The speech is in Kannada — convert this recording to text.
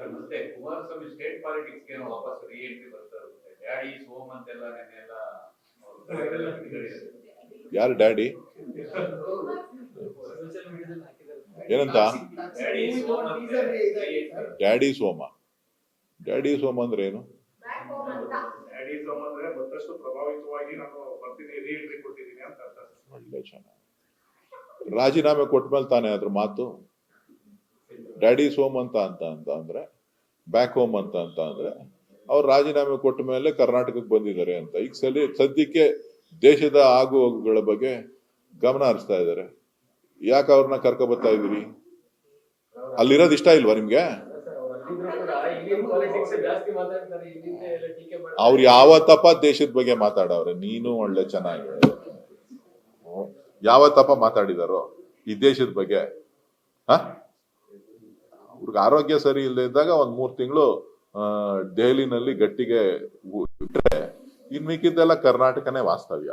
ಸರ್ ಮತ್ತೆ ಕುಮಾರಸ್ವಾಮಿ ಸ್ಟೇಟ್ ಪಾಲಿಟಿಕ್ಸ್ ಏನೋ ವಾಪಸ್ ರೀ ಎಂಟ್ರಿ ಬರ್ತಾ ಇರುತ್ತೆ. ಡ್ಯಾಡಿ ಸೋಮ್ ಅಂತೆಲ್ಲ ನೆನ್ನೆಲ್ಲ ಯಾರು ಡ್ಯಾಡಿ ಏನಂತ? ಡ್ಯಾಡಿ ಸೋಮ್ ಡ್ಯಾಡಿ ಸೋಮ. ಅಂದ್ರೆ ಏನು? ಡ್ಯಾಡಿ ಸೋಮ್ ಅಂದ್ರೆ ಮತ್ತಷ್ಟು ಪ್ರಭಾವಿತವಾಗಿ ನಾನು ಬರ್ತೀನಿ ರೀಎಂಟ್ರಿ ಕೊಟ್ಟಿದ್ದೀನಿ ಅಂತ ಅರ್ಥ. ಒಳ್ಳೆ ಚೆನ್ನಾಗಿ ರಾಜೀನಾಮೆ ಕೊಟ್ಮೇಲೆ ತಾನೇ ಅದ್ರ ಮಾತು? ಡ್ಯಾಡಿ ಹೋಮ್ ಅಂತ ಅಂತ ಅಂತ ಅಂದ್ರೆ ಬ್ಯಾಕ್ ಹೋಮ್ ಅಂತ ಅಂತ ಅಂದ್ರೆ, ಅವ್ರು ರಾಜೀನಾಮೆ ಕೊಟ್ಟ ಮೇಲೆ ಕರ್ನಾಟಕಕ್ಕೆ ಬಂದಿದ್ದಾರೆ ಅಂತ. ಈಗ ಸಲಿ, ಸದ್ಯಕ್ಕೆ ದೇಶದ ಆಗು ಹೋಗುಗಳ ಬಗ್ಗೆ ಗಮನ ಹರಿಸ್ತಾ ಇದ್ದಾರೆ. ಯಾಕೆ ಅವ್ರನ್ನ ಕರ್ಕೊ ಬರ್ತಾ ಇದೀರಿ ಅಲ್ಲಿರೋದು ಇಷ್ಟ ಇಲ್ವಾ ನಿಮ್ಗೆ? ಅವ್ರು ಯಾವತ್ತಪ್ಪ ದೇಶದ ಬಗ್ಗೆ ಮಾತಾಡವ್ರೆ? ನೀನು ಒಳ್ಳೆ ಚೆನ್ನಾಗಿ. ಯಾವ ಯಾವತ್ತಪ್ಪ ಮಾತಾಡಿದಾರೋ ಈ ದೇಶದ ಬಗ್ಗೆ. ಹ? ಅವ್ರಿಗೆ ಆರೋಗ್ಯ ಸರಿ ಇಲ್ಲದೆ ಇದ್ದಾಗ ಒಂದ್ ಮೂರ್ ತಿಂಗಳು ದೆಹಲಿನಲ್ಲಿ ಗಟ್ಟಿಗೆ ಇಟ್ರೆ. ಇನ್ ಮಿಕ್ಕಿದ್ದೆಲ್ಲ ಕರ್ನಾಟಕನೇ ವಾಸ್ತವ್ಯ.